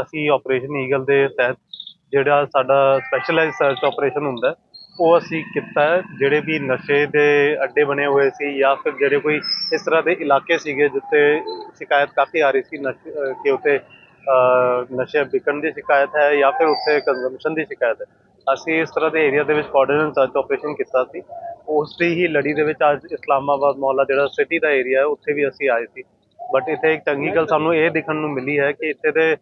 ਅਸੀਂ operation eagle ਦੇ ਤਹਿਤ ਜਿਹੜਾ ਸਾਡਾ ਸਪੈਸ਼ਲਾਈਜ਼ ਸਰਚ ਆਪਰੇਸ਼ਨ ਹੁੰਦਾ ਉਹ ਅਸੀਂ ਕੀਤਾ ਜਿਹੜੇ ਵੀ ਨਸ਼ੇ ਦੇ ਅੱਡੇ ਬਣੇ ਹੋਏ ਸੀ ਜਾਂ ਫਿਰ ਜਿਹੜੇ ਕੋਈ ਇਸ ਤਰ੍ਹਾਂ ਦੇ ਇਲਾਕੇ ਸੀਗੇ ਜਿੱਥੇ ਸ਼ਿਕਾਇਤ ਕਾਫੀ ਆ ਰਹੀ ਸੀ, ਨਸ਼ੇ ਕਿ ਉੱਥੇ ਨਸ਼ੇ ਵਿਕਣ ਦੀ ਸ਼ਿਕਾਇਤ ਹੈ ਜਾਂ ਫਿਰ ਉੱਥੇ ਕੰਜ਼ੰਪਸ਼ਨ ਦੀ ਸ਼ਿਕਾਇਤ ਹੈ। ਅਸੀਂ ਇਸ ਤਰ੍ਹਾਂ ਦੇ ਏਰੀਆ ਦੇ ਵਿੱਚ ਕੋਆਰਡੀਨੇਟ ਸਰਚ ਆਪਰੇਸ਼ਨ ਕੀਤਾ ਸੀ। ਉਸ ਦੀ ਹੀ ਲੜੀ ਦੇ ਵਿੱਚ ਅੱਜ ਇਸਲਾਮਾਬਾਦ ਮੁਹੱਲਾ ਜਿਹੜਾ ਸਿਟੀ ਦਾ ਏਰੀਆ ਹੈ, ਉੱਥੇ ਵੀ ਅਸੀਂ ਆਏ ਸੀ। ਬਟ ਇੱਥੇ ਇੱਕ ਚੰਗੀ ਗੱਲ ਸਾਨੂੰ ਇਹ ਦੇਖਣ ਨੂੰ ਮਿਲੀ ਹੈ ਕਿ ਇੱਥੇ ਦੇ,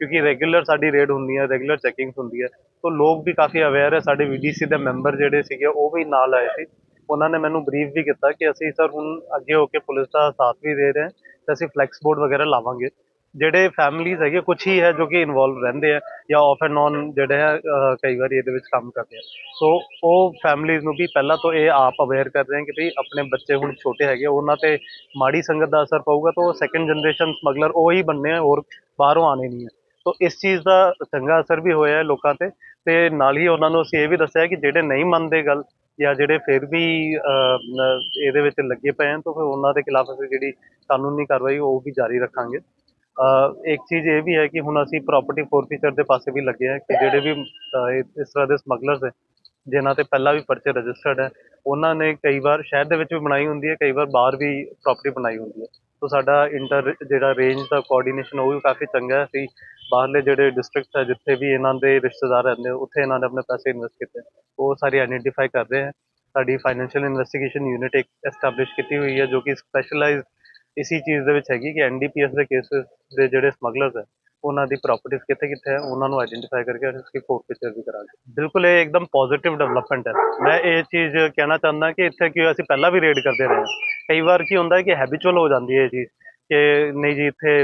ਕਿਉਂਕਿ ਰੈਗੂਲਰ ਸਾਡੀ ਰੇਡ ਹੁੰਦੀ ਹੈ ਰੈਗੂਲਰ ਚੈਕਿੰਗ ਹੁੰਦੀ ਹੈ, ਤਾਂ ਲੋਕ ਵੀ ਕਾਫੀ ਅਵੇਅਰ ਹੈ, ਸਾਡੇ ਵੀਡੀਸੀ ਦੇ ਮੈਂਬਰ ਜਿਹੜੇ ਸੀਗੇ, ਉਹ ਵੀ ਨਾਲ ਆਏ ਸੀ। ਉਹਨਾਂ ਨੇ ਮੈਨੂੰ ਬਰੀਫ ਵੀ ਕੀਤਾ ਕਿ ਅਸੀਂ ਸਰ ਹੁਣ ਅੱਗੇ ਹੋ ਕੇ ਪੁਲਿਸ ਦਾ ਸਾਥ ਵੀ ਦੇ ਰਹੇ ਹਾਂ, ਤੇ ਅਸੀਂ ਫਲੈਕਸ ਬੋਰਡ ਵਗੈਰਾ ਲਾਵਾਂਗੇ। ਜਿਹੜੇ ਫੈਮਲੀਜ਼ ਹੈਗੇ ਕੁਝ ਹੀ ਹੈ ਜੋ ਕਿ ਇਨਵੋਲਵ ਰਹਿੰਦੇ ਆ ਜਾਂ ਆਫ ਐਂਡ ਔਨ ਜਿਹੜੇ ਹੈ ਕਈ ਵਾਰੀ ਇਹਦੇ ਵਿੱਚ ਕੰਮ ਕਰਦੇ ਆ। ਸੋ ਉਹ ਫੈਮਲੀਜ਼ ਨੂੰ ਵੀ ਪਹਿਲਾਂ ਤੋਂ ਇਹ ਆਪ ਅਵੇਅਰ ਕਰ ਰਹੇ ਹਨ ਕਿ ਭਈ ਆਪਣੇ ਬੱਚੇ ਹੁਣ ਛੋਟੇ ਹੈਗੇ ਉਹਨਾਂ ਤੇ ਮਾੜੀ ਸੰਗਤ ਦਾ ਅਸਰ ਪਊਗਾ ਤਾਂ ਉਹ ਸੈਕੰਡ ਜਨਰੇਸ਼ਨ ਸਮਗਲਰ ਉਹ ਹੀ ਬਣਨੇ ਆ, ਹੋਰ ਬਾਹਰੋਂ ਆਣੇ ਨਹੀਂ ਹੈ ਸੋ ਇਸ ਚੀਜ਼ ਦਾ ਚੰਗਾ ਅਸਰ ਵੀ ਹੋਇਆ ਹੈ ਲੋਕਾਂ ਤੇ ਤੇ ਨਾਲ ਹੀ ਉਹਨਾਂ ਨੂੰ ਅਸੀਂ ਇਹ ਵੀ ਦੱਸਿਆ ਕਿ ਜਿਹੜੇ ਨਹੀਂ ਮੰਨਦੇ ਗੱਲ ਜਾਂ ਜਿਹੜੇ ਫਿਰ ਵੀ ਇਹਦੇ ਵਿੱਚ ਲੱਗੇ ਪਏ ਹਨ ਤਾਂ ਫਿਰ ਉਹਨਾਂ ਦੇ ਖਿਲਾਫ ਅਸੀਂ ਜਿਹੜੀ ਕਾਨੂੰਨੀ ਕਾਰਵਾਈ ਉਹ ਵੀ ਜਾਰੀ ਰੱਖਾਂਗੇ। ਇੱਕ ਚੀਜ਼ ਇਹ ਵੀ ਹੈ ਕਿ ਹੁਣ ਅਸੀਂ ਪ੍ਰਾਪਰਟੀ ਫੋਰਫੀਚਰ ਦੇ ਪਾਸੇ ਵੀ ਲੱਗੇ ਹਾਂ ਕਿ ਜਿਹੜੇ ਵੀ ਇਸ ਤਰ੍ਹਾਂ ਦੇ ਸਮਗਲਰਸ ਹੈ, ਜਿਨ੍ਹਾਂ ਤੇ ਪਹਿਲਾਂ ਵੀ ਪਰਚੇ ਰਜਿਸਟਰਡ ਹੈ, ਉਹਨਾਂ ਨੇ ਕਈ ਵਾਰ ਸ਼ਹਿਰ ਦੇ ਵਿੱਚ ਵੀ ਬਣਾਈ ਹੁੰਦੀ ਹੈ, ਕਈ ਵਾਰ ਬਾਹਰ ਵੀ ਪ੍ਰਾਪਰਟੀ ਬਣਾਈ ਹੁੰਦੀ ਹੈ। ਸੋ ਸਾਡਾ ਇੰਟਰ ਜਿਹੜਾ ਰੇਂਜ ਦਾ ਕੋਆਰਡੀਨੇਸ਼ਨ ਉਹ ਵੀ ਕਾਫੀ ਚੰਗਾ ਹੈ, ਅਸੀਂ ਬਾਹਰਲੇ ਜਿਹੜੇ ਡਿਸਟ੍ਰਿਕਟਸ ਹੈ, ਜਿੱਥੇ ਵੀ ਇਹਨਾਂ ਦੇ ਰਿਸ਼ਤੇਦਾਰ ਰਹਿੰਦੇ ਉੱਥੇ ਇਹਨਾਂ ਨੇ ਆਪਣੇ ਪੈਸੇ ਇਨਵੈਸਟ ਕੀਤੇ ਉਹ ਸਾਰੇ ਆਈਡੈਂਟੀਫਾਈ ਕਰ ਰਹੇ ਹੈ ਸਾਡੀ ਫਾਈਨੈਂਸ਼ੀਅਲ ਇਨਵੈਸਟੀਗੇਸ਼ਨ ਯੂਨਿਟ ਇੱਕ ਐਸਟੈਬਲਿਸ਼ ਕੀਤੀ ਹੋਈ ਹੈ, ਜੋ ਕਿ ਸਪੈਸ਼ਲਾਈਜ਼ਡ ਇਸੀ ਚੀਜ਼ ਦੇ ਵਿੱਚ ਹੈਗੀ ਕਿ ਐਨਡੀਪੀਐਸ ਦੇ ਕੇਸਿਸ ਦੇ ਜਿਹੜੇ ਸਮਗਲਰਸ ਹੈ, ਉਹਨਾਂ ਦੀ ਪ੍ਰਾਪਰਟੀਆਂ ਕਿੱਥੇ ਕਿੱਥੇ ਹੈ, ਉਹਨਾਂ ਨੂੰ ਆਇਡੈਂਟੀਫਾਈ ਕਰਕੇ ਅਸੀਂ ਕੋਰਟ ਫੋਰਟ ਪਿਕਚਰ ਵੀ ਕਰਾਂਗੇ। ਬਿਲਕੁਲ ਇਹ ਇੱਕਦਮ ਪੋਜ਼ਿਟਿਵ ਡਿਵੈਲਪਮੈਂਟ ਹੈ। ਮੈਂ ਇਹ ਚੀਜ਼ ਕਹਿਣਾ ਚਾਹੁੰਦਾ ਕਿ ਇੱਥੇ ਕਿ ਅਸੀਂ ਪਹਿਲਾਂ ਵੀ ਰੇਡ ਕਰਦੇ ਰਹੇ ਹਾਂ। ਕਈ ਵਾਰ ਕੀ ਹੁੰਦਾ ਹੈ ਕਿ ਹੈਬਿਚੁਅਲ ਹੋ ਜਾਂਦੀ ਹੈ ਇਹ ਚੀਜ਼ ਕਿ ਨਹੀਂ ਜੀ, ਇੱਥੇ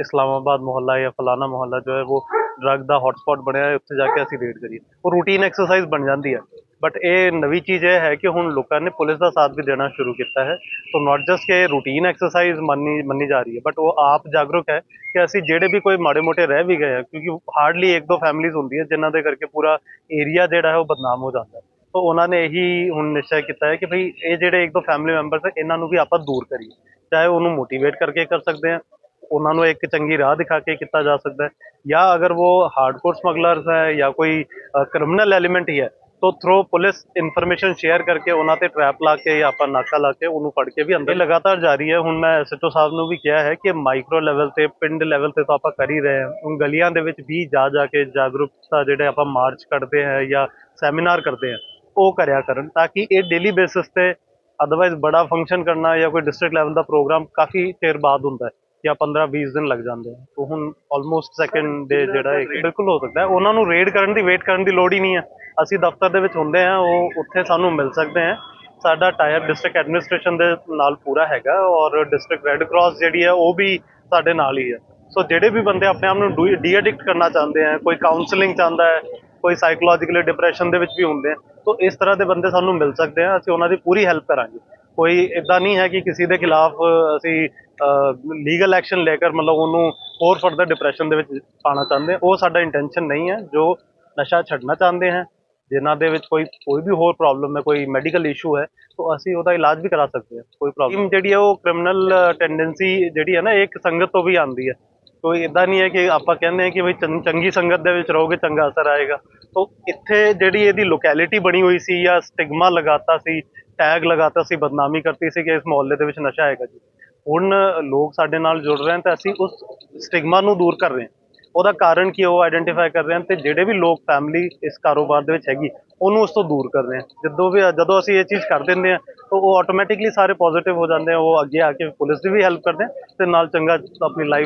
ਇਸਲਾਮਾਬਾਦ ਮੁਹੱਲਾ ਜਾਂ ਫਲਾਣਾ ਮੁਹੱਲਾ ਜੋ ਹੈ, ਉਹ ਡਰੱਗ ਦਾ ਹੌਟਸਪੌਟ ਬਣਿਆ ਹੈ, ਉੱਥੇ ਜਾ ਕੇ ਅਸੀਂ ਰੇਡ ਕਰੀਏ। ਉਹ ਰੂਟੀਨ ਐਕਸਰਸਾਈਜ਼ ਬਣ ਜਾਂਦੀ ਹੈ। ਬਟ ਇਹ ਨਵੀਂ ਚੀਜ਼ ਇਹ ਹੈ ਕਿ ਹੁਣ ਲੋਕਾਂ ਨੇ ਪੁਲਿਸ ਦਾ ਸਾਥ ਵੀ ਦੇਣਾ ਸ਼ੁਰੂ ਕੀਤਾ ਹੈ। ਸੋ ਨਾਟ ਜਸਟ ਕਿ ਰੂਟੀਨ ਐਕਸਰਸਾਈਜ਼ ਮੰਨੀ ਮੰਨੀ ਜਾ ਰਹੀ ਹੈ ਬਟ ਉਹ ਆਪ ਜਾਗਰੂਕ ਹੈ ਕਿ ਅਸੀਂ ਜਿਹੜੇ ਵੀ ਕੋਈ ਮਾੜੇ ਮੋਟੇ ਰਹਿ ਵੀ ਗਏ ਆ, ਕਿਉਂਕਿ ਹਾਰਡਲੀ ਇੱਕ ਦੋ ਫੈਮਿਲੀਜ਼ ਹੁੰਦੀਆਂ ਜਿਨ੍ਹਾਂ ਦੇ ਕਰਕੇ ਪੂਰਾ ਏਰੀਆ ਜਿਹੜਾ ਹੈ ਉਹ ਬਦਨਾਮ ਹੋ ਜਾਂਦਾ ਹੈ। ਸੋ ਉਹਨਾਂ ਨੇ ਇਹੀ ਹੁਣ ਨਿਸ਼ਚੈ ਕੀਤਾ ਹੈ ਕਿ ਭਈ ਇਹ ਜਿਹੜੇ ਇੱਕ ਦੋ ਫੈਮਿਲੀ ਮੈਂਬਰਸ ਹੈ, ਇਹਨਾਂ ਨੂੰ ਵੀ ਆਪਾਂ ਦੂਰ ਕਰੀਏ। ਚਾਹੇ ਉਹਨੂੰ ਮੋਟੀਵੇਟ ਕਰਕੇ ਕਰ ਸਕਦੇ ਹਾਂ, ਉਹਨਾਂ ਨੂੰ ਇੱਕ ਚੰਗੀ ਰਾਹ ਦਿਖਾ ਕੇ ਕੀਤਾ ਜਾ ਸਕਦਾ ਹੈ। ਜਾਂ ਅਗਰ ਉਹ ਹਾਰਡਕੋਰ ਸਮਗਲਰਸ ਹੈ ਜਾਂ ਕੋਈ ਕ੍ਰਿਮੀਨਲ ਐਲੀਮੈਂਟ ਹੀ ਹੈ ਤੋ ਥਰੋ ਪੁਲਿਸ ਇਨਫੋਰਮੇਸ਼ਨ ਸ਼ੇਅਰ ਕਰਕੇ ਉਹਨਾਂ ਤੇ ਟਰੈਪ ਲਾ ਕੇ ਜਾਂ ਆਪਾਂ ਨਾਕਾ ਲਾ ਕੇ ਉਹਨੂੰ ਫੜ ਕੇ ਵੀ ਅੰਦਰ ਲਗਾਤਾਰ ਜਾਰੀ ਹੈ। ਹੁਣ ਮੈਂ ਐਸਐਚਓ ਸਾਹਿਬ ਨੂੰ ਵੀ ਕਿਹਾ ਹੈ ਕਿ ਮਾਈਕਰੋ ਲੈਵਲ ਤੇ, ਪਿੰਡ ਲੈਵਲ ਤੇ ਤਾਂ ਆਪਾਂ ਕਰ ਹੀ ਰਹੇ ਹਾਂ। ਹੁਣ ਗਲੀਆਂ ਦੇ ਵਿੱਚ ਵੀ ਜਾ ਜਾ ਕੇ ਜਾਗਰੂਕਤਾ ਜਿਹੜੇ ਆਪਾਂ ਮਾਰਚ ਕੱਢਦੇ ਹਾਂ ਜਾਂ ਸੈਮੀਨਾਰ ਕਰਦੇ ਹਾਂ, ਉਹ ਕਰਿਆ ਕਰਨ ਤਾਂ ਕਿ ਇਹ ਡੇਲੀ ਬੇਸਿਸ ਤੇ ਅਦਰਵਾਈਜ਼ ਬੜਾ ਫੰਕਸ਼ਨ ਕਰਨਾ ਜਾਂ ਕੋਈ ਡਿਸਟ੍ਰਿਕਟ ਲੈਵਲ ਦਾ ਪ੍ਰੋਗਰਾਮ ਕਾਫੀ ਚਿਰ ਬਾਅਦ ਹੁੰਦਾ ਹੈ ਜਾਂ 15 20 ਦਿਨ ਲੱਗ ਜਾਂਦੇ ਆ ਉਹ ਹੁਣ ਆਲਮੋਸਟ ਸੈਕਿੰਡ ਡੇ ਜਿਹੜਾ ਹੈ ਬਿਲਕੁਲ ਹੋ ਸਕਦਾ ਉਹਨਾਂ ਨੂੰ ਰੇਡ ਕਰਨ ਦੀ ਵੇਟ ਕਰਨ ਦੀ ਲੋੜ ਹੀ ਨਹੀਂ ਹੈ। ਅਸੀਂ ਦਫ਼ਤਰ ਦੇ ਵਿੱਚ ਹੁੰਦੇ ਆ ਉਹ ਉੱਥੇ ਸਾਨੂੰ ਮਿਲ ਸਕਦੇ ਆ ਸਾਡਾ ਟਾਇਰ ਡਿਸਟ੍ਰਿਕਟ ਐਡਮਿਨਿਸਟ੍ਰੇਸ਼ਨ ਦੇ ਨਾਲ ਪੂਰਾ ਹੈਗਾ ਔਰ ਡਿਸਟ੍ਰਿਕਟ ਰੈੱਡ ਕਰਾਸ ਜਿਹੜੀ ਹੈ, ਉਹ ਵੀ ਸਾਡੇ ਨਾਲ ਹੀ ਹੈ। ਸੋ ਜਿਹੜੇ ਵੀ ਬੰਦੇ ਆਪਣੇ ਆਪ ਨੂੰ ਡੀ ਐਡਿਕਟ ਕਰਨਾ ਚਾਹੁੰਦੇ ਆ ਕੋਈ ਕਾਉਂਸਲਿੰਗ ਚਾਹੁੰਦਾ ਹੈ, ਕੋਈ ਸਾਈਕੋਲੋਜੀਕਲੀ ਡਿਪਰੈਸ਼ਨ ਦੇ ਵਿੱਚ ਵੀ ਹੁੰਦੇ ਆ ਸੋ ਇਸ ਤਰ੍ਹਾਂ ਦੇ ਬੰਦੇ ਸਾਨੂੰ ਮਿਲ ਸਕਦੇ ਆ ਅਸੀਂ ਉਹਨਾਂ ਦੀ ਪੂਰੀ ਹੈਲਪ ਕਰਾਂਗੇ। ਕੋਈ ਇਦਾਂ ਨਹੀਂ ਹੈ ਕਿ ਕਿਸੇ ਦੇ ਖਿਲਾਫ ਅਸੀਂ ਲੀਗਲ ਐਕਸ਼ਨ ਲੈ ਕੇ ਮਤਲਬ ਉਹਨੂੰ ਹੋਰ ਫਰਦਰ ਡਿਪਰੈਸ਼ਨ ਦੇ ਵਿੱਚ ਪਾਣਾ ਚਾਹੁੰਦੇ, ਉਹ ਸਾਡਾ ਇੰਟੈਂਸ਼ਨ ਨਹੀਂ ਹੈ, ਜੋ ਨਸ਼ਾ ਛੱਡਣਾ ਚਾਹੁੰਦੇ ਹਨ ਜਿਨ੍ਹਾਂ ਦੇ ਵਿੱਚ ਕੋਈ ਕੋਈ ਵੀ ਹੋਰ ਪ੍ਰੋਬਲਮ ਹੈ ਕੋਈ ਮੈਡੀਕਲ ਇਸ਼ੂ ਹੈ ਤਾਂ ਅਸੀਂ ਉਹਦਾ ਇਲਾਜ ਵੀ ਕਰਾ ਸਕਦੇ ਹਾਂ ਕੋਈ ਪ੍ਰੋਬਲਮ ਜਿਹੜੀ ਹੈ ਉਹ ਕ੍ਰਿਮੀਨਲ ਟੈਂਡੈਂਸੀ ਜਿਹੜੀ ਹੈ ਨਾ ਇੱਕ ਸੰਗਤ ਤੋਂ ਵੀ ਆਉਂਦੀ ਹੈ। ਕੋਈ ਇਦਾਂ ਨਹੀਂ ਹੈ ਕਿ ਆਪਾਂ ਕਹਿੰਦੇ ਹਾਂ ਕਿ ਬਈ ਚੰਗ- ਚੰਗੀ ਸੰਗਤ ਦੇ ਵਿੱਚ ਰਹੋਗੇ ਚੰਗਾ ਅਸਰ ਆਏਗਾ। ਤਾਂ ਇੱਥੇ ਜਿਹੜੀ ਇਹਦੀ ਲੋਕੈਲਿਟੀ ਬਣੀ ਹੋਈ ਸੀ ਜਾਂ ਸਟਿਗਮਾ ਲਗਾਤਾ ਸੀ ਟੈਗ ਲਗਾਤਾ ਸੀ ਬਦਨਾਮੀ ਕਰਤੀ ਸੀ ਕਿ ਇਸ ਮੁਹੱਲੇ ਦੇ ਵਿੱਚ ਨਸ਼ਾ ਹੈਗਾ ਜੀ। ਹੁਣ ਲੋਕ ਸਾਡੇ ਨਾਲ ਜੁੜ ਰਹੇ ਹਨ ਤਾਂ ਅਸੀਂ ਉਸ ਸਟਿਗਮਾ ਨੂੰ ਦੂਰ ਕਰ ਰਹੇ ਹਾਂ। ਉਹਦਾ ਕਾਰਨ ਕੀ ਉਹ ਆਇਡੈਂਟੀਫਾਈ ਕਰ ਰਹੇ ਹਨ ਤੇ ਜਿਹੜੇ ਵੀ ਲੋਕ ਫੈਮਿਲੀ ਇਸ ਕਾਰੋਬਾਰ ਦੇ ਵਿੱਚ ਹੈਗੀ, ਉਹਨੂੰ ਉਸ ਤੋਂ ਦੂਰ ਕਰ ਰਹੇ ਹਾਂ ਜਦੋਂ ਵੀ, ਜਦੋਂ ਅਸੀਂ ਇਹ ਚੀਜ਼ ਕਰ ਦਿੰਦੇ ਹਾਂ, ਤਾਂ ਉਹ ਆਟੋਮੈਟਿਕਲੀ ਸਾਰੇ ਪੋਜ਼ਿਟਿਵ ਹੋ ਜਾਂਦੇ ਆ ਉਹ ਅੱਗੇ ਆ ਕੇ ਪੁਲਿਸ ਦੀ ਵੀ ਹੈਲਪ ਕਰਦੇ ਆ ਤੇ ਨਾਲ ਚੰਗਾ ਆਪਣੀ ਲਾਈਫ